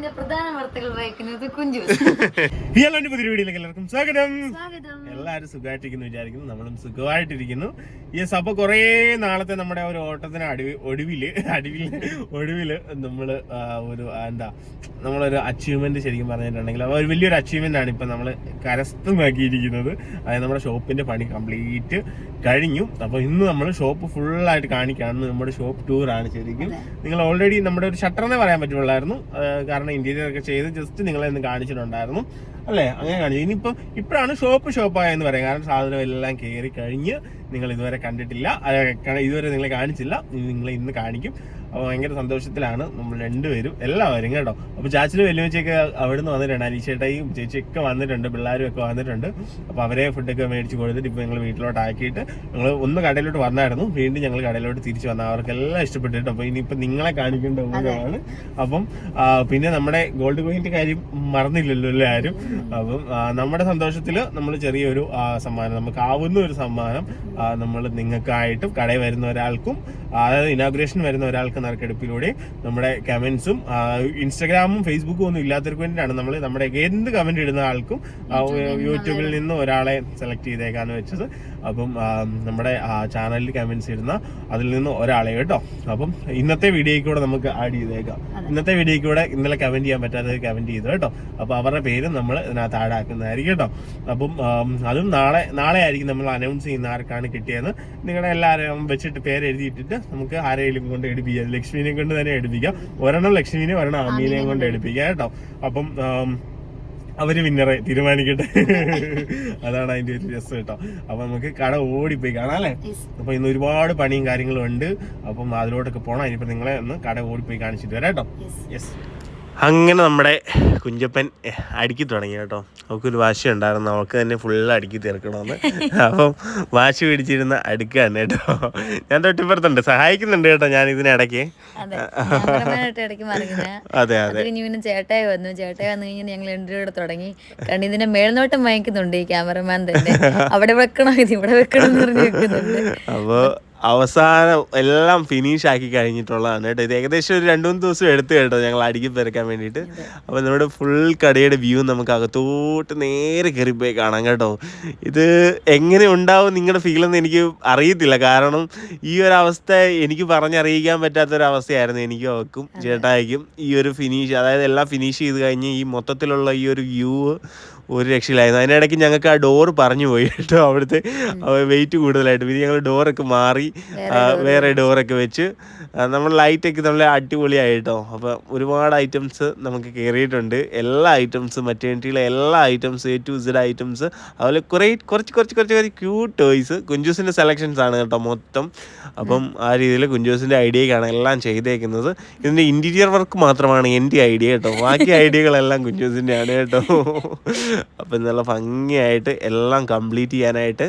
വേൾഡിന്റെ പ്രധാന വാർത്തകൾ വായിക്കുന്നത് കുഞ്ചു. ഹലോ എന്റെ പുതിയ വീഡിയോയിലേക്ക് എല്ലാവർക്കും സ്വാഗതം. എല്ലാവരും സുഖമായിട്ടിരിക്കുന്നു വിചാരിക്കുന്നു. നമ്മളും സുഖമായിട്ടിരിക്കുന്നു. യെസ് അപ്പൊ കുറേ നാളത്തെ നമ്മുടെ ഒരു ഓട്ടത്തിന് അടിവി ഒടുവിൽ അടിവിൽ ഒടുവിൽ നമ്മൾ ഒരു എന്താ നമ്മളൊരു അച്ചീവ്മെന്റ് ശരിക്കും പറഞ്ഞിട്ടുണ്ടെങ്കിൽ ഒരു വലിയൊരു അച്ചീവ്മെന്റ് ആണ് ഇപ്പൊ നമ്മൾ കരസ്ഥമാക്കിയിരിക്കുന്നത്. അതായത് നമ്മുടെ ഷോപ്പിന്റെ പണി കംപ്ലീറ്റ് കഴിഞ്ഞു. അപ്പൊ ഇന്ന് നമ്മൾ ഷോപ്പ് ഫുള്ളായിട്ട് കാണിക്കാണ് നമ്മുടെ ഷോപ്പ് ടൂർ ആണ് ശരിക്കും നിങ്ങൾ ഓൾറെഡി നമ്മുടെ ഒരു ഷട്ടർ എന്നേ പറയാൻ പറ്റുള്ളായിരുന്നു. കാരണം ഇന്റീരിയർ ഒക്കെ ചെയ്ത് ജസ്റ്റ് നിങ്ങളെ ഒന്ന് കാണിച്ചിട്ടുണ്ടായിരുന്നു. അല്ലേ? അങ്ങനെ കാണിച്ചു. ഇനിയിപ്പോ ഇപ്പോഴാണ് ഷോപ്പ് ഷോപ്പായെന്ന് പറയാം. കാരണം സാധനം എല്ലാം കയറി കഴിഞ്ഞ് നിങ്ങൾ ഇതുവരെ കണ്ടിട്ടില്ല. ഇതുവരെ നിങ്ങളെ കാണിച്ചില്ല. നിങ്ങളെ ഇന്ന് കാണിക്കും. അപ്പോൾ ഭയങ്കര സന്തോഷത്തിലാണ് നമ്മൾ രണ്ടുപേരും എല്ലാവരും കേട്ടോ. അപ്പോൾ ചാച്ചിനും വെല്ലുവിളിച്ചൊക്കെ നിന്ന് വന്നിട്ടുണ്ട് അനീഷേട്ടയും ചേച്ചിയൊക്കെ വന്നിട്ടുണ്ട് പിള്ളേരും ഒക്കെ വന്നിട്ടുണ്ട്. അപ്പോൾ അവരെ ഫുഡൊക്കെ മേടിച്ച് കൊടുത്തിട്ട് ഇപ്പോൾ ഞങ്ങൾ വീട്ടിലോട്ട് ആക്കിയിട്ട് ഞങ്ങൾ ഒന്ന് കടയിലോട്ട് വന്നായിരുന്നു. വീണ്ടും ഞങ്ങൾ കടയിലോട്ട് തിരിച്ചു വന്ന. അവർക്കെല്ലാം ഇഷ്ടപ്പെട്ടിട്ട് അപ്പോൾ ഇനിയിപ്പോൾ നിങ്ങളെ കാണിക്കേണ്ട ഊഴമാണ് അപ്പം പിന്നെ നമ്മുടെ ഗോൾഡ് കോയിന്റെ കാര്യം മറന്നില്ലല്ലോ അല്ലേ ആരും അപ്പം നമ്മുടെ സന്തോഷത്തിൽ നമ്മൾ ചെറിയൊരു സമ്മാനം നമുക്ക് ആവുന്ന ഒരു സമ്മാനം നമ്മൾ നിങ്ങൾക്കായിട്ടും കടയിൽ വരുന്ന ഒരാൾക്കും അതായത് ഇനാഗ്രേഷൻ വരുന്ന ഒരാൾക്ക് നറുക്കെടുപ്പിലൂടെ നമ്മുടെ കമന്റ്സും ഇൻസ്റ്റാഗ്രാമും ഫേസ്ബുക്കും ഒന്നും ഇല്ലാത്തവർക്ക് വേണ്ടിയിട്ടാണ് നമ്മൾ നമ്മുടെ എന്ത് കമന്റ് ഇടുന്ന ആൾക്കും യൂട്യൂബിൽ നിന്ന് ഒരാളെ സെലക്ട് ചെയ്തേക്കാന്ന് വെച്ചത്. അപ്പം നമ്മുടെ ചാനലിൽ കമന്റ്സ് ഇടുന്ന അതിൽ നിന്ന് ഒരാളെ കേട്ടോ. അപ്പം ഇന്നത്തെ വീഡിയോയ്ക്ക് കൂടെ നമുക്ക് ആഡ് ചെയ്തേക്കാം. ഇന്നത്തെ വീഡിയോയ്ക്ക് കൂടെ ഇന്നലെ കമന്റ് ചെയ്യാൻ പറ്റാത്തത് കമന്റ് ചെയ്തു കേട്ടോ. അപ്പൊ അവരുടെ പേര് നമ്മൾ ഇതിനകത്ത് ആഡ് ആക്കുന്നതായിരിക്കും കേട്ടോ. അപ്പം അതും നാളെ നാളെ ആയിരിക്കും നമ്മൾ അനൗൺസ് ചെയ്യുന്ന ആർക്കാണ് കിട്ടിയെന്ന് നിങ്ങളുടെ എല്ലാവരും വെച്ചിട്ട് പേര് എഴുതിയിട്ടിട്ട് നമുക്ക് ആരെങ്കിലും കൊണ്ട് എടുപ്പിക്കാം. ലക്ഷ്മിനെ കൊണ്ട് തന്നെ എടുപ്പിക്കാം. ഒരെണ്ണം ലക്ഷ്മിനെ ഒരെണ്ണം അമീനെയും കൊണ്ട് എടുപ്പിക്കാം കേട്ടോ. അപ്പം അവർ വിന്നറെ തീരുമാനിക്കട്ടെ. അതാണ് അതിന്റെ ഒരു രസം കേട്ടോ. അപ്പൊ നമുക്ക് കട ഓടിപ്പോയി കാണാം അല്ലേ? Yes. അപ്പൊ ഇന്ന് ഒരുപാട് പണിയും കാര്യങ്ങളും ഉണ്ട്. അപ്പം അതിലോട്ടൊക്കെ പോണം. ഇനിയിപ്പോ നിങ്ങളെ ഒന്ന് കട ഓടിപ്പോയി കാണിച്ചിട്ട് വരാം കേട്ടോ. യെസ് അങ്ങനെ നമ്മുടെ കുഞ്ചപ്പൻ അടുക്കി തുടങ്ങി കേട്ടോ. അവൾക്കൊരു വാശി ഉണ്ടായിരുന്നു. അവൾക്ക് തന്നെ ഫുള്ള് അടുക്കി തീർക്കണമെന്ന്. അപ്പം വാശി പിടിച്ചിരുന്ന അടുക്കാണ് കേട്ടോ. ഞാൻ തൊട്ടിപ്പുറത്തുണ്ട്. സഹായിക്കുന്നുണ്ട് കേട്ടോ ഞാൻ ഇതിനിടയ്ക്ക്. അതെ. അതെ പിന്നെ ചേട്ടായി വന്നു. ചേട്ടായി വന്നു കഴിഞ്ഞാൽ ഞങ്ങൾ രണ്ടുപേരോട് തുടങ്ങി. കാരണം ഇതിന്റെ മേൽനോട്ടം വാങ്ങിക്കുന്നുണ്ട് ഈ ക്യാമറമാൻ തന്നെ. അവിടെ വെക്കണോ? ഇത് ഇവിടെ വെക്കണം എന്ന് പറഞ്ഞ് വെക്കുന്നുണ്ട്. അപ്പോൾ അവസാനം എല്ലാം ഫിനിഷ് ആക്കി കഴിഞ്ഞിട്ടുള്ളതാണ് കേട്ടോ. ഇത് ഏകദേശം ഒരു രണ്ടു മൂന്ന് ദിവസം എടുത്തു കേട്ടോ ഞങ്ങൾ അടുക്കി പെരക്കാൻ വേണ്ടിയിട്ട്. അപ്പോൾ നമ്മുടെ ഫുൾ കടയുടെ വ്യൂ നമുക്ക് അകത്തോട്ട് നേരെ കയറിപ്പോയി കാണാം കേട്ടോ. ഇത് എങ്ങനെ ഉണ്ടാവും നിങ്ങളുടെ ഫീലെന്ന് എനിക്ക് അറിയത്തില്ല. കാരണം ഈ ഒരു അവസ്ഥ എനിക്ക് പറഞ്ഞറിയിക്കാൻ പറ്റാത്തൊരവസ്ഥയായിരുന്നു എനിക്ക് അവർക്കും ചേട്ടായിക്കും ഈ ഒരു ഫിനിഷ് അതായത് എല്ലാം ഫിനിഷ് ചെയ്ത് കഴിഞ്ഞ് ഈ മൊത്തത്തിലുള്ള ഈ ഒരു വ്യൂ ഒരു രക്ഷയിലായിരുന്നു അതിനിടയ്ക്ക് ഞങ്ങൾക്ക് ആ ഡോർ പറഞ്ഞു പോയി കേട്ടോ അവിടുത്തെ വെയിറ്റ് കൂടുതലായിട്ട്. പിന്നെ ഞങ്ങൾ ഡോറൊക്കെ മാറി വേറെ ഡോറൊക്കെ വെച്ച്. നമ്മൾ ലൈറ്റൊക്കെ നമ്മൾ അടിപൊളിയായി കേട്ടോ. അപ്പോൾ ഒരുപാട് ഐറ്റംസ് നമുക്ക് കയറിയിട്ടുണ്ട് എല്ലാ ഐറ്റംസും മറ്റേണിറ്റിയിലെ എല്ലാ items A to Z items അതുപോലെ കുറേ കുറച്ച് കുറച്ച് കുറച്ച് കുറച്ച് ക്യൂട്ട് ടോയ്സ് കുഞ്ചൂസിന്റെ സെലക്ഷൻസ് ആണ് കേട്ടോ മൊത്തം. അപ്പം ആ രീതിയിൽ കുഞ്ചൂസിന്റെ ഐഡിയക്കാണ് എല്ലാം ചെയ്തേക്കുന്നത്. ഇതിന്റെ ഇന്റീരിയർ വർക്ക് മാത്രമാണ് എന്റെ ഐഡിയ കേട്ടോ. ബാക്കി ഐഡിയകളെല്ലാം കുഞ്ചൂസിന്റെ ആണ് കേട്ടോ. അപ്പം നല്ല ഭംഗിയായിട്ട് എല്ലാം കംപ്ലീറ്റ് ചെയ്യാനായിട്ട്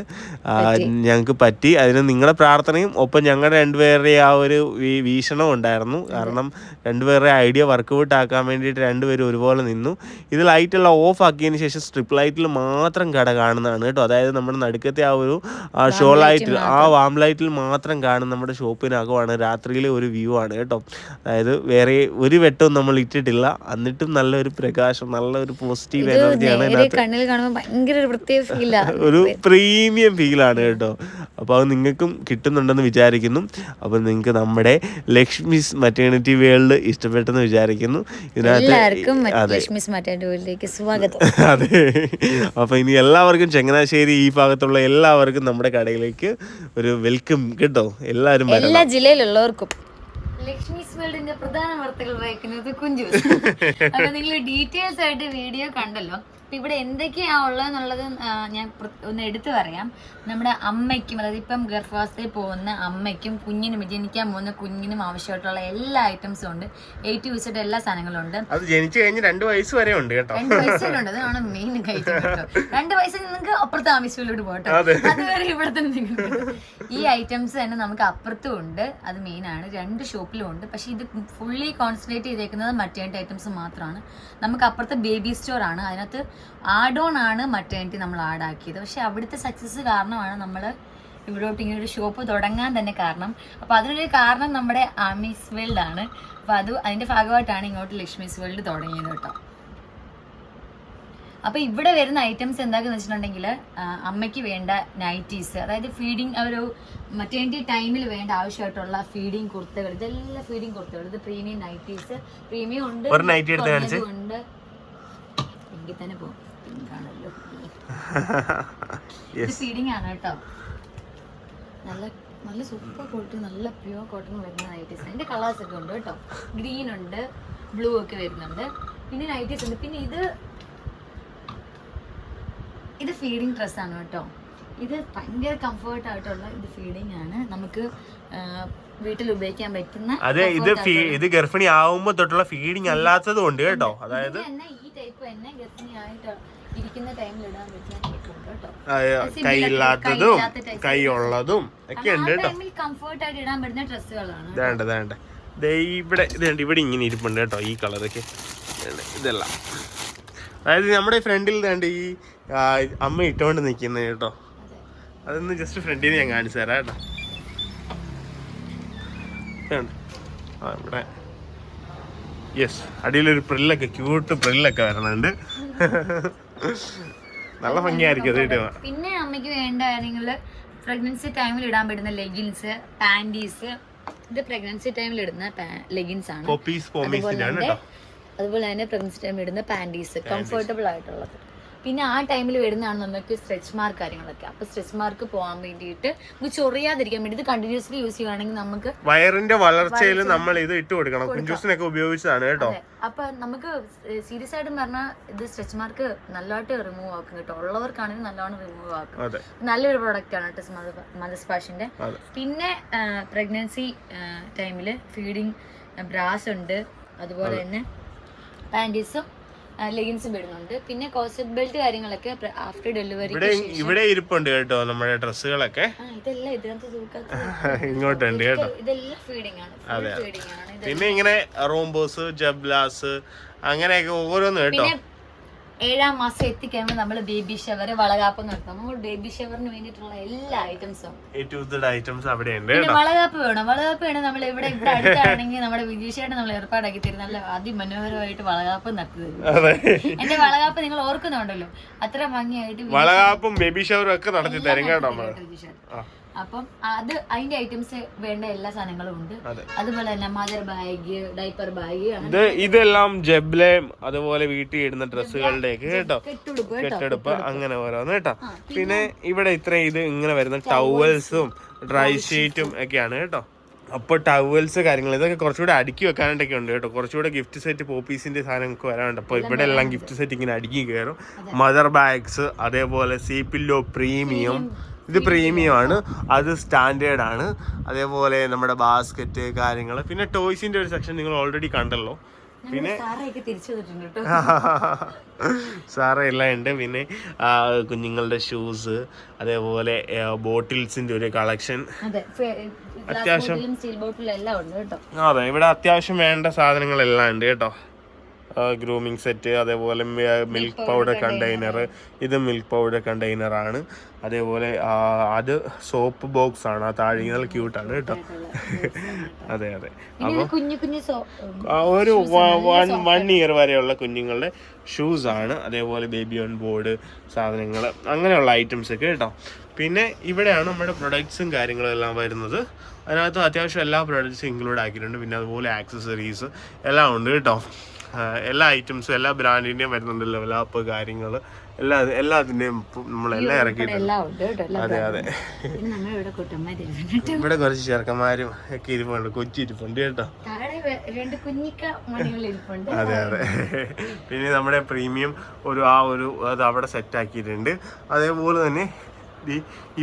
ഞങ്ങൾക്ക് പറ്റി. അതിന് നിങ്ങളുടെ പ്രാർത്ഥനയും ഒപ്പം ഞങ്ങളുടെ രണ്ടുപേരുടെ ആ ഒരു വീക്ഷണം ഉണ്ടായിരുന്നു. കാരണം രണ്ടുപേരുടെ ഐഡിയ വർക്കൗട്ട് ആക്കാൻ വേണ്ടിയിട്ട് രണ്ടുപേരും ഒരുപോലെ നിന്നു. ഇത് ലൈറ്റെല്ലാം ഓഫ് ആക്കിയതിന് ശേഷം സ്ട്രിപ്പ് ലൈറ്റിൽ മാത്രം കട കാണുന്നതാണ് കേട്ടോ. അതായത് നമ്മുടെ നടുക്കത്തെ ആ ഒരു ഷോ ലൈറ്റിൽ ആ വാം ലൈറ്റിൽ മാത്രം കാണും നമ്മുടെ ഷോപ്പിനകമാണ് രാത്രിയിലെ ഒരു വ്യൂ ആണ് കേട്ടോ. അതായത് വേറെ ഒരു വെട്ടവും നമ്മൾ ഇട്ടിട്ടില്ല. എന്നിട്ടും നല്ലൊരു പ്രകാശം നല്ലൊരു പോസിറ്റീവ് എനർജിയാണ് കണ്ണിൽ കാണുമ്പോൾ ഭയങ്കര ഒരു പ്രത്യേക ഒരു പ്രീമിയം ഫീലാണ് കേട്ടോ. അപ്പോൾ അത് നിങ്ങൾക്കും കിട്ടുന്നുണ്ടെന്ന് വിചാരിക്കുന്നു. അപ്പോൾ നിങ്ങൾക്ക് നമ്മുടെ ലക്ഷ്മിസ് മറ്റേണിറ്റി വേൾഡ് ഇഷ്ടപ്പെട്ടെന്ന് വിചാരിക്കുന്നു. ഇതിനകത്ത് സ്വാഗതം. അതെ. അപ്പോൾ ഇനി എല്ലാവർക്കും ചങ്ങനാശ്ശേരി ഈ ഭാഗത്തുള്ള എല്ലാവർക്കും നമ്മുടെ കടയിലേക്ക് ഒരു വെൽക്കം കേട്ടോ. എല്ലാവരും എല്ലാ ജില്ലയിലുള്ളവർക്കും. ലക്ഷ്മീസ് വേൾഡിന്റെ പ്രധാന വാർത്തകൾ വായിക്കുന്നത് കുഞ്ചു. അപ്പൊ നിങ്ങൾ ഡീറ്റെയിൽസ് ആയിട്ട് വീഡിയോ കണ്ടല്ലോ. അപ്പൊ ഇവിടെ എന്തൊക്കെയാ ഉള്ളതെന്നുള്ളത് ഞാൻ ഒന്ന് എടുത്തു പറയാം. നമ്മുടെ അമ്മയ്ക്കും അതായത് ഇപ്പം ഗർഭവാസത്തിൽ പോകുന്ന അമ്മയ്ക്കും കുഞ്ഞിനും ജനിക്കാൻ പോകുന്ന കുഞ്ഞിനും ആവശ്യമായിട്ടുള്ള എല്ലാ ഐറ്റംസും ഉണ്ട്. എയ്റ്റ് ടു എല്ലാ സാധനങ്ങളും ഉണ്ട്. അത് ജനിച്ചു കഴിഞ്ഞ് രണ്ട് വയസ്സ് വരെ ഉണ്ട് കേട്ടോ. രണ്ട് വയസ്സിലുണ്ട് അതാണ് മെയിൻ കഴിച്ചത് കേട്ടോ. രണ്ട് വയസ്സിൽ നിങ്ങൾക്ക് അപ്പുറത്തെ ആവശ്യമില്ലോട്ട് പോട്ടെ അതുവരെ ഇവിടെ തന്നെ ഈ ഐറ്റംസ് തന്നെ നമുക്ക് അപ്പുറത്തും ഉണ്ട്. അത് മെയിൻ ആണ്. രണ്ട് ഷോപ്പിലും ഉണ്ട്. പക്ഷെ ഇത് ഫുള്ളി കോൺസെൻട്രേറ്റ് ചെയ്തേക്കുന്നത് മറ്റേ ഐറ്റംസ് മാത്രമാണ്. നമുക്ക് അപ്പുറത്തെ ബേബി സ്റ്റോർ ആണ്. അതിനകത്ത് ആഡ് ഓൺ ആണ് മറ്റേണിറ്റി നമ്മൾ ആഡ് ആക്കിയത്. പക്ഷെ അവിടുത്തെ സക്സസ് കാരണമാണ് നമ്മൾ ഇവിടോട്ട് ഇങ്ങനെ ഒരു ഷോപ്പ് തുടങ്ങാൻ തന്നെ കാരണം. അപ്പൊ അതിനൊരു കാരണം നമ്മുടെ ആമീസ് വേൾഡ് ആണ്. അപ്പൊ അത് അതിന്റെ ഭാഗമായിട്ടാണ് ഇങ്ങോട്ട് ലക്ഷ്മീസ് വേൾഡ് തുടങ്ങിയത് കേട്ടോ. അപ്പൊ ഇവിടെ വരുന്ന ഐറ്റംസ് എന്താന്ന് വെച്ചിട്ടുണ്ടെങ്കിൽ അമ്മയ്ക്ക് വേണ്ട നൈറ്റീസ് അതായത് ഫീഡിങ് ഒരു മറ്റേണ്ടി ടൈമിൽ വേണ്ട ആവശ്യമായിട്ടുള്ള ഫീഡിങ് കുർത്തകൾ ഇതെല്ലാം ഫീഡിങ് കുർത്തകൾ. ഇത് പ്രീമിയം നൈറ്റീസ് പ്രീമിയം ഉണ്ട്. ഉണ്ട്. എങ്കിൽ തന്നെ പോകും. പിങ്കാണല്ലോ ഇത് ഫീഡിങ് ആണ് കേട്ടോ. നല്ല നല്ല സൂപ്പർ കോട്ടൺ നല്ല പ്യുവർ കോട്ടൺ വരുന്ന നൈറ്റീസ് അതിന്റെ കളേഴ്സ് ഒക്കെ ഉണ്ട് കേട്ടോ. ഗ്രീൻ ഉണ്ട് ബ്ലൂ ഒക്കെ വരുന്നുണ്ട്. പിന്നെ നൈറ്റീസ് ഉണ്ട്. പിന്നെ ഇത് ഇത് ഫീഡിങ് ഡ്രസ്സാണ് കേട്ടോ. ഇത് ഭയങ്കര കംഫർട്ട് ആയിട്ടുള്ള ഇത് ഫീലിംഗ് ആണ്. നമുക്ക് വീട്ടിൽ ഉപയോഗിക്കാൻ പറ്റുന്ന അതെ ഇത് ഇത് ഗർഭിണി ആവുമ്പോ തൊട്ടുള്ള ഫീഡിങ് അല്ലാത്തത് കൊണ്ട് കേട്ടോ. അതായത് ഈ ടൈപ്പ് തന്നെ ഗർഭിണിയായിട്ട് ഇരിക്കുന്ന ടൈമിൽ ഇടാൻ പറ്റുന്ന കൈയില്ലാത്തതും കൈ ഉള്ളതും ഒക്കെ ഉണ്ട് കേട്ടോ. കംഫർട്ട് ആയിട്ട് ഇടാൻ പറ്റുന്ന ഡ്രസ്സുകളാണ് ഇതാണ്ട് ദേ ഇവിടെ ഇതുണ്ട് ഇവിടെ ഇങ്ങനെ ഇരിപ്പുണ്ട് കേട്ടോ ഈ കളറൊക്കെ ഇതെല്ലാം. അതായത് നമ്മുടെ ഫ്രണ്ടിൽ ഇതാണ്ട് ഈ അമ്മ ഇട്ടുകൊണ്ട് നിൽക്കുന്നത് കേട്ടോ. അതൊന്ന് ജസ്റ്റ് ഫ്രണ്ടിൽ ഞാൻ കാണിച്ചു തരാം കേട്ടോ. ആ ഇവിടെ. യെസ് അടിയിലൊരു പ്രില്ലൊക്കെ ക്യൂട്ട് പ്രില്ലൊക്കെ വരണുണ്ട്. നല്ല ഭംഗിയായിരിക്കും അത് കിട്ടുക പിന്നെ അമ്മയ്ക്ക് വേണ്ട കാര്യങ്ങൾ പ്രഗ്നൻസി ടൈമിൽ ഇടാൻ പറ്റുന്ന ലെഗിൻസ് പാന്റീസ് ഇത് പ്രഗ്നൻസി ടൈമിൽ ഇടുന്ന ലെഗിൻസ് ആണ്. അതുപോലെ തന്നെ പ്രഗ്നൻസി ടൈമിൽ ഇടുന്ന പാന്റീസ് കംഫർട്ടബിൾ ആയിട്ടുള്ളത്. പിന്നെ ആ ടൈമിൽ വരുന്നതാണ് നമുക്ക് സ്ട്രെച്ച് മാർക്ക് കാര്യങ്ങളൊക്കെ. അപ്പൊ സ്ട്രെച്ച് മാർക്ക് പോകാൻ വേണ്ടിയിട്ട് നമുക്ക് ചൊറിയാതിരിക്കാൻ വേണ്ടി ഇത് കണ്ടിന്യൂസ്ലി യൂസ് ചെയ്യുകയാണെങ്കിൽ നമുക്ക് വയറിന്റെ വളർച്ചയിൽ നമ്മൾ ഇത് ഇട്ട് കൊടുക്കണം. കുഞ്ചൂസിനൊക്കെ ഉപയോഗിച്ചതാണ് കേട്ടോ. അപ്പൊ നമുക്ക് സീരിയസ് ആയിട്ട് പറഞ്ഞാൽ ഇത് സ്ട്രെച്ച് മാർക്ക് നല്ലതായിട്ട് റിമൂവ് ആക്കും കേട്ടോ. ഉള്ളവർക്കാണെങ്കിൽ നല്ലോണം റിമൂവ് ആക്കും. നല്ലൊരു പ്രോഡക്റ്റ് ആണ് കേട്ടോ മദർസ് പിന്നെ പ്രഗ്നൻസി ടൈമിൽ ഫീഡിങ് ബ്രാസ് ഉണ്ട്. അതുപോലെ തന്നെ പാന്റീസും ലെഗിൻസും വരുന്നുണ്ട് പിന്നെ കോസറ്റ് ബെൽറ്റ് കാര്യങ്ങളൊക്കെ ആഫ്റ്റർ ഡെലിവറി ഇവിടെ ഇവിടെ ഇരിപ്പുണ്ട് കേട്ടോ നമ്മുടെ ഡ്രസ്സുകളൊക്കെ. ഇതെല്ലാം ഇതിനകത്ത് ഇങ്ങോട്ടുണ്ട് കേട്ടോ. ഇതെല്ലാം ഫീഡിംഗ് ആണ്. ഫീഡിംഗ് ആണ്. പിന്നെ ഇങ്ങനെ റോംബോസ് ജബ്ലാസ് അങ്ങനെയൊക്കെ ഓരോന്ന് കേട്ടോ. ഏഴാം മാസം എത്തിക്കഴിയുമ്പോൾ നമ്മൾ ബേബി ഷവർ വളകാപ്പ് നടത്തും നമ്മൾ ബേബി ഷവറിന് വേണ്ടിയിട്ടുള്ള എല്ലാ ഐറ്റംസും ഐറ്റംസ് അവിടെ വളകാപ്പ് വേണം. വളകാപ്പ് വേണം നമ്മൾ ഇവിടെ ഇവിടെ അടുത്താണെങ്കിൽ നമ്മുടെ വിജീഷയുടെ നമ്മൾ ഏർപ്പാടാക്കി തരും. നല്ല അതിമനോഹരമായിട്ട് വളകാപ്പ് നടത്തി തരും. എന്റെ വളകാപ്പ് നിങ്ങൾ ഓർക്കുന്നുണ്ടല്ലോ. അത്ര ഭംഗിയായിട്ട് വളകാപ്പും ബേബി ഷവറും ഒക്കെ നടത്തി തരും കേട്ടോ അപ്പം അത് അതിന്റെ ഐറ്റംസ് വേണ്ട എല്ലാ സാധനങ്ങളും ഉണ്ട്. അതുപോലെ തന്നെ മദർ ബാഗ് ഡൈപ്പർ ബാഗ് ഇത് ഇതെല്ലാം ജബ്ലേം അതുപോലെ വീട്ടിൽ ഇടുന്ന ഡ്രസ്സുകളുടെ കേട്ടോ. കെട്ടുടുപ്പ് കേട്ടോ കെട്ടെടുപ്പ് അങ്ങനെ ഓരോന്ന് കേട്ടോ. പിന്നെ ഇവിടെ ഇത്ര ഇത് ഇങ്ങനെ വരുന്ന ടവൽസും ഡ്രൈ ഷീറ്റും ഒക്കെയാണ് കേട്ടോ. അപ്പോൾ ടവൽസ് കാര്യങ്ങൾ ഇതൊക്കെ കുറച്ചുകൂടെ അടുക്കി വെക്കാനായിട്ടൊക്കെ ഉണ്ട് കേട്ടോ. കുറച്ചുകൂടെ ഗിഫ്റ്റ് സെറ്റ് പോപ്പീസിന്റെ സാധനങ്ങൾക്ക് വരാനുണ്ട്. അപ്പോൾ ഇവിടെ എല്ലാം ഗിഫ്റ്റ് സെറ്റ് ഇങ്ങനെ അടുക്കി കയറും. മദർ ബാഗ്സ് അതേപോലെ സീപ്പില്ലോ പ്രീമിയം ഇത് പ്രീമിയം ആണ് അത് സ്റ്റാൻഡേർഡ് ആണ് അതേപോലെ നമ്മുടെ ബാസ്ക്കറ്റ് കാര്യങ്ങൾ പിന്നെ ടോയ്സിന്റെ ഒരു സെക്ഷൻ നിങ്ങൾ ഓൾറെഡി കണ്ടല്ലോ. പിന്നെ സാറേ എല്ലാം ഉണ്ട്. പിന്നെ കുഞ്ഞുങ്ങളുടെ ഷൂസ് അതേപോലെ ബോട്ടിൽസിന്റെ ഒരു കളക്ഷൻ അത്യാവശ്യം അതെ ഇവിടെ അത്യാവശ്യം വേണ്ട സാധനങ്ങളെല്ലാം ഉണ്ട് കേട്ടോ. ഗ്രൂമിങ് സെറ്റ് അതേപോലെ മിൽക്ക് പൗഡർ കണ്ടെയ്നർ ഇത് മിൽക്ക് പൗഡർ കണ്ടെയ്നർ ആണ്. അതേപോലെ അത് സോപ്പ് ബോക്സ് ആണ്. ആ താഴെ നല്ല ക്യൂട്ടാണ് കേട്ടോ. അതെ അതെ. സോ ഒരു വൺ വൺ ഇയർ വരെയുള്ള കുഞ്ഞുങ്ങളുടെ ഷൂസ് ആണ്. അതേപോലെ ബേബി ഓൺ ബോർഡ് സാധനങ്ങൾ അങ്ങനെയുള്ള ഐറ്റംസ് ഒക്കെ കേട്ടോ. പിന്നെ ഇവിടെയാണ് നമ്മുടെ പ്രൊഡക്ട്സും കാര്യങ്ങളും എല്ലാം വരുന്നത്. അതിനകത്ത് അത്യാവശ്യം എല്ലാ പ്രൊഡക്ട്സും ഇൻക്ലൂഡ് ആക്കിയിട്ടുണ്ട്. പിന്നെ അതുപോലെ ആക്സസറീസ് എല്ലാം ഉണ്ട് കേട്ടോ. എല്ലാ ഐറ്റംസും എല്ലാ ബ്രാൻഡിന്റെയും വരുന്നുണ്ട് ലെവലാപ്പ് കാര്യങ്ങൾ എല്ലാ എല്ലാത്തിന്റെയും നമ്മളെല്ലാം ഇറക്കിയിട്ടുണ്ട്. കേട്ടോ അതെ അതെ. ഇവിടെ കുറച്ച് ചെറുക്കന്മാരും ഒക്കെ ഇരിപ്പുണ്ട് കൊച്ചി ഇരിപ്പുണ്ട് കേട്ടോ. അതെ അതെ. പിന്നെ നമ്മുടെ പ്രീമിയം ഒരു ആ ഒരു അത് അവിടെ സെറ്റ് ആക്കിയിട്ടുണ്ട്. അതേപോലെ തന്നെ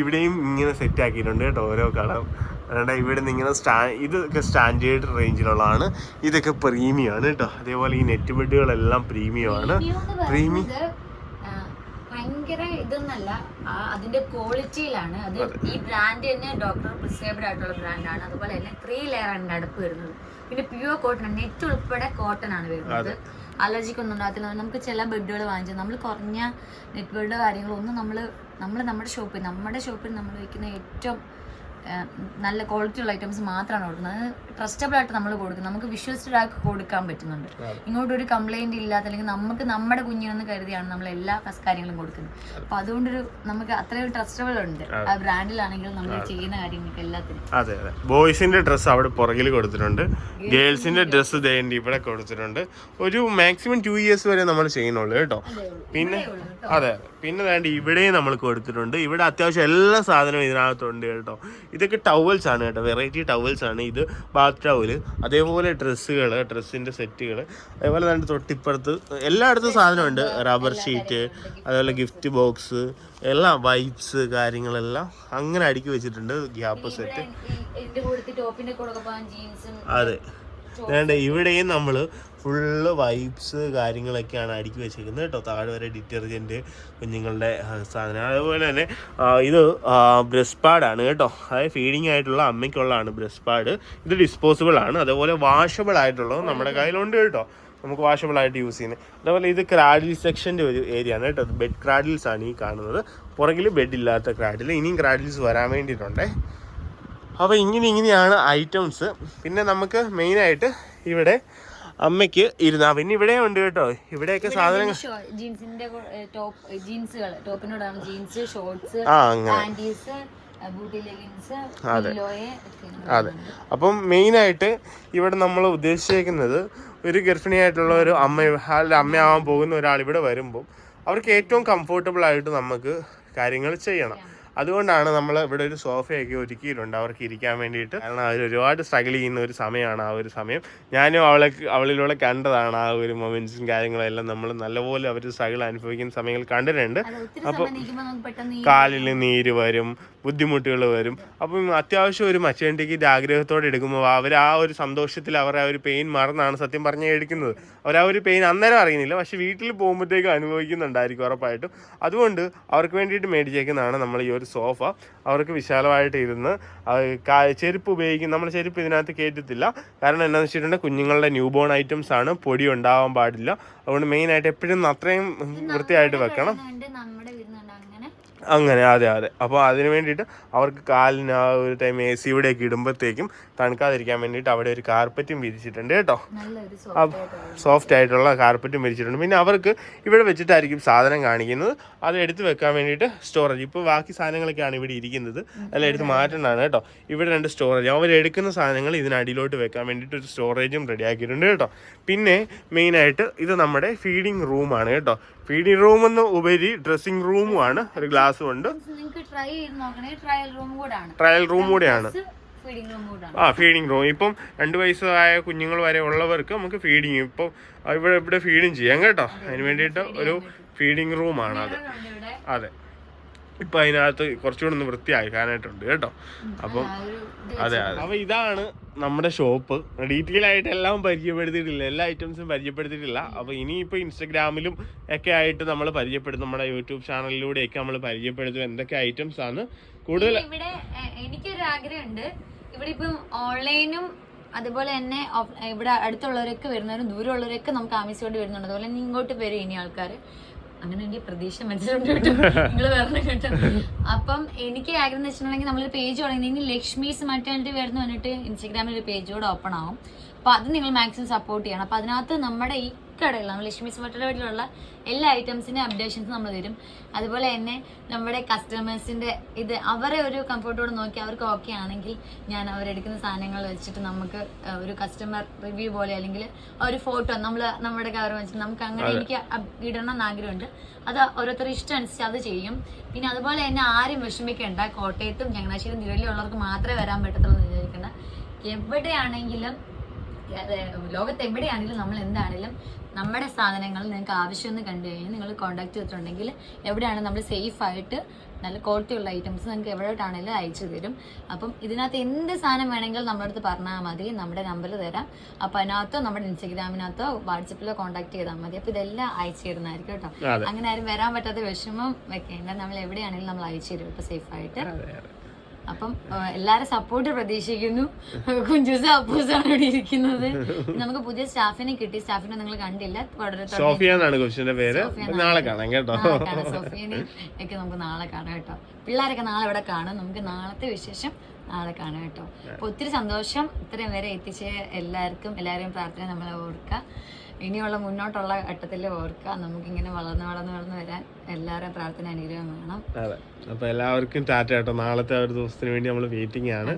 ഇവിടെയും ഇങ്ങനെ സെറ്റ് ആക്കിയിട്ടുണ്ട് കേട്ടോ ഓരോ കളർ അതുകൊണ്ട് ഇവിടെ നിന്ന് ഇങ്ങനെ സ്റ്റാ ഇതൊക്കെ സ്റ്റാൻഡേർഡ് റേഞ്ചിലുള്ളതാണ് ഇതൊക്കെ പ്രീമിയം ആണ് കേട്ടോ. അതേപോലെ ഈ നെറ്റ് ബെഡുകളെല്ലാം പ്രീമിയം ആണ് പ്രീമിയം ഭയങ്കര ഇതൊന്നല്ല അതിന്റെ ക്വാളിറ്റിയിലാണ് അത് ഈ ബ്രാൻഡ് തന്നെ ഡോക്ടർ പ്രിസ്ക്രൈബ്ഡ് ആയിട്ടുള്ള ബ്രാൻഡാണ് അതുപോലെ തന്നെ ത്രീ ലെയർ ആണ് അടുപ്പ് വരുന്നത്. പിന്നെ പ്യുവർ കോട്ടൺ നെറ്റ് ഉൾപ്പെടെ കോട്ടൺ ആണ് വരുന്നത്. അലർജിക്ക് ഒന്നും ഉണ്ടാകത്തില്ല. നമുക്ക് ചില ബെഡുകൾ വാങ്ങിച്ചു നമ്മൾ കുറഞ്ഞ നെറ്റ് ബെഡ് കാര്യങ്ങളൊന്നും നമ്മൾ നമ്മൾ നമ്മുടെ ഷോപ്പിൽ നമ്മുടെ ഷോപ്പിൽ നമ്മൾ വയ്ക്കുന്ന ഏറ്റവും നല്ല ക്വാളിറ്റി ഉള്ള ഐറ്റംസ് മാത്രമാണ് കൊടുക്കുന്നത്. ട്രസ്റ്റബിൾ ആയിട്ട് നമ്മൾ കൊടുക്കുന്നത് നമുക്ക് വിശ്വസിച്ചിട്ട് ആൾക്ക് കൊടുക്കാൻ പറ്റുന്നുണ്ട്. ഇങ്ങോട്ട് ഒരു കംപ്ലൈന്റ് ഇല്ലാത്ത അല്ലെങ്കിൽ നമുക്ക് നമ്മുടെ കുഞ്ഞിനെന്ന് കരുതിയാണ് നമ്മൾ എല്ലാ കാര്യങ്ങളും കൊടുക്കുന്നത്. അപ്പൊ അതുകൊണ്ടൊരു നമുക്ക് അത്രയും ട്രസ്റ്റബിൾ ഉണ്ട്. ആ. ബ്രാൻഡിലാണെങ്കിലും നമ്മൾ ചെയ്യുന്ന കാര്യങ്ങൾക്ക് എല്ലാത്തിനും. അതെ അതെ. ബോയ്സിന്റെ ഡ്രസ്സ് അവിടെ പുറകിൽ കൊടുത്തിട്ടുണ്ട്. ഗേൾസിന്റെ ഡ്രസ്സ് ദേണ്ടി ഇവിടെ കൊടുത്തിട്ടുണ്ട്. ഒരു മാക്സിമം ടു ഇയേഴ്സ് വരെ നമ്മൾ ചെയ്യുന്നുള്ളൂ കേട്ടോ. പിന്നെ അതെ പിന്നെ വേണ്ട ഇവിടെയും നമ്മൾ കൊടുത്തിട്ടുണ്ട്. ഇവിടെ അത്യാവശ്യം എല്ലാ സാധനവും ഇതിനകത്തുണ്ട് കേട്ടോ. ഇതൊക്കെ ടവൽസ് ആണ് കേട്ടോ. വെറൈറ്റി ടവൽസ് ആണ്. ഇത് ബാത്ത് ടവൽ അതേപോലെ ഡ്രസ്സുകൾ ഡ്രസ്സിന്റെ സെറ്റുകൾ അതേപോലെ തന്നെ തൊട്ടിപ്പുറത്ത് എല്ലായിടത്തും സാധനമുണ്ട്. റബ്ബർ ഷീറ്റ് അതേപോലെ ഗിഫ്റ്റ് ബോക്സ് എല്ലാം വൈപ്സ് കാര്യങ്ങളെല്ലാം അങ്ങനെ അടുക്കി വെച്ചിട്ടുണ്ട്. ഗ്യാപ്പ് സെറ്റ് അതെ. വേണ്ട ഇവിടെയും നമ്മൾ ഫുള്ള് വൈപ്സ് കാര്യങ്ങളൊക്കെയാണ് അടുക്കി വെച്ചേക്കുന്നത് കേട്ടോ. താഴെ വരെ ഡിറ്റർജന്റ് കുഞ്ഞുങ്ങളുടെ സാധനം. അതുപോലെ തന്നെ ഇത് ബ്രസ്റ്റ് പാഡാണ് കേട്ടോ. അതായത് ഫീഡിങ് ആയിട്ടുള്ള അമ്മയ്ക്കുള്ളതാണ് ബ്രസ്റ്റ് പാഡ് ഇത് ഡിസ്പോസിബിൾ ആണ്. അതേപോലെ വാഷബിൾ ആയിട്ടുള്ളത് നമ്മുടെ കയ്യിലുണ്ട് കേട്ടോ. നമുക്ക് വാഷബിൾ ആയിട്ട് യൂസ് ചെയ്യുന്നത് അതേപോലെ ഇത് ക്രാഡിൽ സെക്ഷന്റെ ഒരു ഏരിയ ആണ് കേട്ടോ. ബെഡ് ക്രാഡിൽസ് ആണ് ഈ കാണുന്നത്. പുറകിൽ ബെഡ് ഇല്ലാത്ത ക്രാഡിൽ ഇനിയും ക്രാഡിൽസ് വരാൻ വേണ്ടിയിട്ടുണ്ടേ. അപ്പോൾ ഇങ്ങനെ ഇങ്ങനെയാണ് ഐറ്റംസ് പിന്നെ നമുക്ക് മെയിനായിട്ട് ഇവിടെ അമ്മയ്ക്ക് ഇരുന്നാ പിന്നെ ഇവിടെ ഉണ്ട് കേട്ടോ. ഇവിടെയൊക്കെ സാധനങ്ങൾ. ജീൻസിന്റെ ടോപ്പ് ജീൻസുകൾ ടോപ്പിനോടാണ് ജീൻസ് ഷോർട്സ് ആ അങ്ങനെ. പില്ലോയെ അതെ. അപ്പം മെയിനായിട്ട് ഇവിടെ നമ്മൾ ഉദ്ദേശിച്ചേക്കുന്നത് ഒരു ഗർഭിണിയായിട്ടുള്ള ഒരു അമ്മ അല്ലെ അമ്മയാവാൻ പോകുന്ന ഒരാൾ ഇവിടെ വരുമ്പോൾ അവർക്ക് ഏറ്റവും കംഫോർട്ടബിൾ ആയിട്ട് നമുക്ക് കാര്യങ്ങൾ ചെയ്യണം. അതുകൊണ്ടാണ് നമ്മൾ ഇവിടെ ഒരു സോഫയൊക്കെ ഒരുക്കിയിട്ടുണ്ട്. അവർക്ക് ഇരിക്കാൻ വേണ്ടിയിട്ട്. കാരണം അവർ ഒരുപാട് സ്ട്രഗിൾ ചെയ്യുന്ന ഒരു സമയമാണ് ആ ഒരു സമയം. ഞാനും അവളെ അവളിലൂടെ കണ്ടതാണ് ആ ഒരു മൊമെന്റ്സും കാര്യങ്ങളെല്ലാം നമ്മൾ നല്ലപോലെ അവർ സ്ട്രഗിൾ അനുഭവിക്കുന്ന സമയങ്ങൾ കണ്ടിട്ടുണ്ട്. അപ്പോൾ കാലിൽ നീര് വരും. ബുദ്ധിമുട്ടുകൾ വരും. അപ്പം അത്യാവശ്യം ഒരു മച്ചേണ്ടിക്ക് ഇത് ആഗ്രഹത്തോടെ എടുക്കുമ്പോൾ അവർ ആ ഒരു സന്തോഷത്തിൽ അവർ ആ ഒരു പെയിൻ മറന്നാണ് സത്യം പറഞ്ഞ് എടുക്കുന്നത് അവർ ആ ഒരു പെയിൻ അന്നേരം അറിയുന്നില്ല. പക്ഷെ വീട്ടിൽ പോകുമ്പോഴത്തേക്ക് അനുഭവിക്കുന്നുണ്ടായിരിക്കും ഉറപ്പായിട്ടും. അതുകൊണ്ട് അവർക്ക് വേണ്ടിയിട്ട് മേടിച്ചേക്കുന്നതാണ് നമ്മൾ ഈ ഒരു സോഫ. അവർക്ക് വിശാലമായിട്ട് ഇരുന്ന് ചെരുപ്പ് ഉപയോഗിക്കും നമ്മൾ ചെരുപ്പ് ഇതിനകത്ത് കയറ്റത്തില്ല. കാരണം എന്താണെന്ന് വെച്ചിട്ടുണ്ടെങ്കിൽ കുഞ്ഞുങ്ങളുടെ ന്യൂ ബോൺ ഐറ്റംസ് ആണ്. പൊടി ഉണ്ടാവാൻ പാടില്ല. അതുകൊണ്ട് മെയിനായിട്ട് എപ്പോഴും അത്രയും വൃത്തിയായിട്ട് വെക്കണം. അങ്ങനെ അതെ അതെ. അപ്പോൾ അതിന് വേണ്ടിയിട്ട് അവർക്ക് കാലിന് ആ ഒരു ടൈം എ സി ഇവിടെയൊക്കെ ഇടുമ്പോഴത്തേക്കും തണുക്കാതിരിക്കാൻ വേണ്ടിയിട്ട് അവിടെ ഒരു കാർപ്പറ്റും വിരിച്ചിട്ടുണ്ട് കേട്ടോ. സോഫ്റ്റ് ആയിട്ടുള്ള കാർപ്പറ്റും വിരിച്ചിട്ടുണ്ട്. പിന്നെ അവർക്ക് ഇവിടെ വെച്ചിട്ടായിരിക്കും സാധനം കാണിക്കുന്നത്. അത് എടുത്ത് വെക്കാൻ വേണ്ടിയിട്ട് സ്റ്റോറേജ് ഇപ്പോൾ ബാക്കി സാധനങ്ങളൊക്കെയാണ് ഇവിടെ ഇരിക്കുന്നത്. അല്ല എടുത്ത് മാറ്റേണ്ടതാണ് കേട്ടോ. ഇവിടെ രണ്ട് സ്റ്റോറേജ് അവർ എടുക്കുന്ന സാധനങ്ങൾ ഇതിനടിയിലോട്ട് വെക്കാൻ വേണ്ടിയിട്ട് ഒരു സ്റ്റോറേജും റെഡിയാക്കിയിട്ടുണ്ട് കേട്ടോ. പിന്നെ മെയിനായിട്ട് ഇത് നമ്മുടെ ഫീഡിങ് റൂമാണ് കേട്ടോ. ഫീഡിങ് റൂമെന്ന് ഉപരി ഡ്രസ്സിംഗ് റൂമും ആണ് ഒരു ഗ്ലാസ്സും ഉണ്ട് നിങ്ങൾക്ക് ട്രൈ ചെയ്ത് നോക്കണേ. ട്രയൽ റൂം കൂടാണ്. ട്രയൽ റൂം കൂടെയാണ്. ഫീഡിംഗ് റൂം ആ ഫീഡിങ് റൂം ഇപ്പം രണ്ട് വയസ്സായ കുഞ്ഞുങ്ങൾ വരെ ഉള്ളവർക്ക് നമുക്ക് ഫീഡിങ് ഇപ്പം ഇവിടെ ഇവിടെ ഫീഡിങ് ചെയ്യാം കേട്ടോ. അതിന് വേണ്ടിയിട്ട് ഒരു ഫീഡിങ് റൂമാണ് അത് അതെ. ഇപ്പം അതിനകത്ത് കുറച്ചുകൂടെ ഒന്ന് വൃത്തിയാക്കാനായിട്ടുണ്ട് കേട്ടോ. അപ്പം അതെ അതെ. അപ്പൊ ഇതാണ് നമ്മുടെ ഷോപ്പ്. ഡീറ്റെയിൽ ആയിട്ട് എല്ലാം പരിചയപ്പെടുത്തിയിട്ടില്ല. എല്ലാ ഐറ്റംസും പരിചയപ്പെടുത്തിയിട്ടില്ല. അപ്പൊ ഇനിയിപ്പോ ഇൻസ്റ്റഗ്രാമിലും ഒക്കെ ആയിട്ട് നമ്മൾ പരിചയപ്പെടുത്തും. നമ്മുടെ യൂട്യൂബ് ചാനലിലൂടെയൊക്കെ നമ്മൾ പരിചയപ്പെടുത്തും. എന്തൊക്കെ ഐറ്റംസ് ആണ്. കൂടുതൽ ഇവിടെ എനിക്കൊരു ആഗ്രഹമുണ്ട്. ഇവിടെ ഇപ്പം ഓൺലൈനും അതുപോലെ തന്നെ ഇവിടെ അടുത്തുള്ളവരൊക്കെ വരുന്നവരും ദൂരമുള്ളവരൊക്കെ നമുക്ക് ആവശ്യമായിട്ട് വരുന്നുണ്ട്. അതുപോലെ ഇങ്ങോട്ട് വരും ഇനി ആൾക്കാർ അങ്ങനെ എന്റെ പ്രതീക്ഷ മനസ്സിലുണ്ട് കേട്ടോ. നിങ്ങൾ വേറെ കേട്ടോ. അപ്പം എനിക്ക് ആഗ്രഹം വെച്ചിട്ടുണ്ടെങ്കിൽ നമ്മളൊരു പേജ് തുടങ്ങി. ലക്ഷ്മീസ് മറ്റാലിറ്റി വരുന്ന വന്നിട്ട് ഇൻസ്റ്റാഗ്രാമിൽ ഒരു പേജ് കൂടെ ഓപ്പൺ ആവും. അപ്പൊ അത് നിങ്ങൾ മാക്സിമം സപ്പോർട്ട് ചെയ്യണം. അപ്പൊ അതിനകത്ത് നമ്മുടെ ഈ കടയിൽ നമ്മൾ ലക്ഷ്മീസ് വീട്ടിലുള്ള എല്ലാ ഐറ്റംസിന്റെ അപ്ഡേഷൻസ് നമ്മൾ തരും. അതുപോലെ തന്നെ നമ്മുടെ കസ്റ്റമേഴ്സിന്റെ ഇത് അവരെ ഒരു കംഫർട്ടോടെ നോക്കി അവർക്ക് ഓക്കെ ആണെങ്കിൽ ഞാൻ അവരെടുക്കുന്ന സാധനങ്ങൾ വെച്ചിട്ട് നമുക്ക് ഒരു കസ്റ്റമർ റിവ്യൂ പോലെ അല്ലെങ്കിൽ ഒരു ഫോട്ടോ നമ്മൾ നമ്മുടെ കവർ വെച്ചിട്ട് നമുക്ക് അങ്ങനെ എനിക്ക് ഇടണം എന്ന് ആഗ്രഹമുണ്ട്. അത് ഓരോരുത്തർ ഇഷ്ടം അനുസരിച്ച് അത് ചെയ്യും. പിന്നെ അതുപോലെ തന്നെ ആരും വിഷമിക്കേണ്ട. കോട്ടയത്തും ചങ്ങനാശ്ശേരി ഉള്ളവർക്ക് മാത്രമേ വരാൻ പറ്റത്തുള്ളൂ എന്ന് വിചാരിക്കേണ്ട. എവിടെയാണെങ്കിലും ലോകത്ത് എവിടെയാണെങ്കിലും നമ്മൾ എന്താണെങ്കിലും നമ്മുടെ സാധനങ്ങൾ നിങ്ങൾക്ക് ആവശ്യമെന്ന് കണ്ടു കഴിഞ്ഞാൽ നിങ്ങൾ കോൺടാക്ട് ചെയ്തിട്ടുണ്ടെങ്കിൽ എവിടെയാണ് നമ്മൾ സേഫ് ആയിട്ട് നല്ല ക്വാളിറ്റി ഉള്ള ഐറ്റംസ് നിങ്ങൾക്ക് എവിടോട്ടാണെങ്കിലും അയച്ചു തരും. അപ്പം ഇതിനകത്ത് എന്ത് സാധനം വേണമെങ്കിലും നമ്മുടെ അടുത്ത് പറഞ്ഞാൽ മതി. നമ്മുടെ നമ്പർ തരാം. അപ്പോൾ അതിനകത്തോ നമ്മുടെ ഇൻസ്റ്റഗ്രാമിനകത്തോ വാട്സപ്പിലോ കോൺടാക്ട് ചെയ്താൽ മതി. അപ്പോൾ ഇതെല്ലാം അയച്ചു തരുന്നതായിരിക്കും കേട്ടോ. അങ്ങനെ ആരും വരാൻ പറ്റാത്ത വിഷമം വെക്കേണ്ട. നമ്മൾ എവിടെയാണെങ്കിലും നമ്മൾ അയച്ചു തരും. കേട്ടോ സേഫ് ആയിട്ട്. അതെ, അതെ. അപ്പം എല്ലാരും സപ്പോർട്ട് പ്രതീക്ഷിക്കുന്നു. കുഞ്ചൂസ് അപ്പൂസാണ് ഇവിടെ ഇരിക്കുന്നത്. നമുക്ക് പുതിയ സ്റ്റാഫിനെ കിട്ടി. സ്റ്റാഫിനെ നിങ്ങൾ കണ്ടില്ല. വളരെ തൊട- സോഫിയ പേര്. നാളെ കാണാം കേട്ടോ. സോഫിയനെ ഒക്കെ നമുക്ക് നാളെ കാണാം കേട്ടോ. പിള്ളേരൊക്കെ നാളെ ഇവിടെ കാണും. നമുക്ക് നാളത്തെ വിശേഷം നാളെ കാണാം കേട്ടോ. അപ്പൊ ഒത്തിരി സന്തോഷം ഇത്രയും വരെ എത്തിച്ച എല്ലാവർക്കും. എല്ലാവരെയും പ്രാർത്ഥന നമ്മളെ ഓർക്കുക. ഇനിയുള്ള മുന്നോട്ടുള്ള ഘട്ടത്തിൽ ഓർക്കുക. നമുക്കിങ്ങനെ വളർന്ന് വളർന്ന് വളർന്ന് വരാൻ എല്ലാവരും പ്രാർത്ഥന അനുഗ്രഹം വേണം. അതെ. അപ്പൊ എല്ലാവർക്കും ടാറ്റ കേട്ടോ. നാളത്തെ ഒരു ദിവസത്തിന് വേണ്ടി നമ്മൾ വെയിറ്റിംഗ് ആണ്.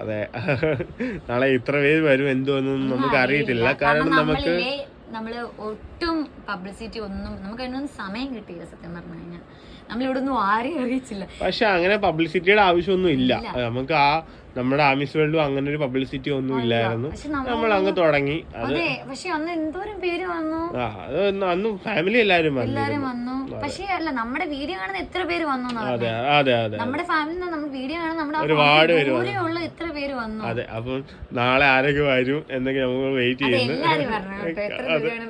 അതെ. നാളെ ഇത്ര പേര് വരും എന്തോന്നും നമുക്ക് അറിയത്തില്ല. കാരണം നമുക്ക് നമ്മൾ നമ്മൾ ഒട്ടും പബ്ലിസിറ്റി ഒന്നും നമുക്ക് അതിനൊന്നും സമയം കിട്ടിയില്ല സത്യം പറഞ്ഞു കഴിഞ്ഞാൽ. നമ്മളിവിടെ ഒന്നും ആരെയും അറിയിച്ചില്ല പക്ഷെ അങ്ങനെ പബ്ലിസിറ്റിയുടെ ആവശ്യമൊന്നും ഇല്ല. നമുക്ക് ആ നമ്മുടെ ആമിസ് വേൾഡും അങ്ങനെ ഒരു പബ്ലിസിറ്റി ഒന്നും ഇല്ലായിരുന്നു. നമ്മൾ അങ്ങ് തുടങ്ങി. അത് പക്ഷെ അന്ന് എന്തോരം പേര് വന്നു. അത് അന്ന് ഫാമിലി എല്ലാരും വന്നു. പക്ഷേ അല്ല നമ്മുടെ വീഡിയോ കാണുന്ന എത്ര പേര് വന്നു അതെ അതെ അതെ. നമ്മുടെ ഫാമിലി നമ്മുടെ വീഡിയോ കാണുന്ന നമ്മുടെ ഒരുപാട് പേര് ദൂരെയുള്ള എത്ര പേര് വന്നു. അതെ അപ്പം നാളെ ആരൊക്കെ വരും എന്നൊക്കെ നമുക്ക് വെയിറ്റ് ചെയ്യുന്നു.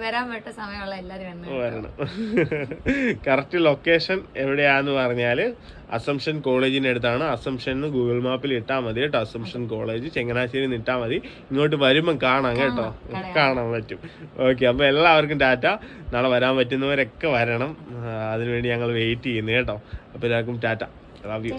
വരാൻ പറ്റ സമയമുള്ള എല്ലാരും വന്നു വരണം. കറക്റ്റ് ലൊക്കേഷൻ എവിടെയാന്ന് പറഞ്ഞാൽ അസംഷൻ കോളേജിന്റെ അടുത്താണ്. അസംഷൻ ഗൂഗിൾ മാപ്പിൽ ഇട്ടാൽ മതി കേട്ടോ. അസംഷൻ കോളേജ് ചങ്ങനാശ്ശേരി ഇട്ടാൽ മതി. ഇങ്ങോട്ട് വരുമ്പം കാണാം കേട്ടോ. കാണാൻ പറ്റും. ഓക്കെ അപ്പോൾ എല്ലാവർക്കും ടാറ്റ നാളെ വരാൻ പറ്റുന്നവരൊക്കെ വരണം. അതിനുവേണ്ടി ഞങ്ങൾ വെയിറ്റ് ചെയ്യുന്നു കേട്ടോ. അപ്പോൾ എല്ലാവർക്കും ടാറ്റ ലവ് യു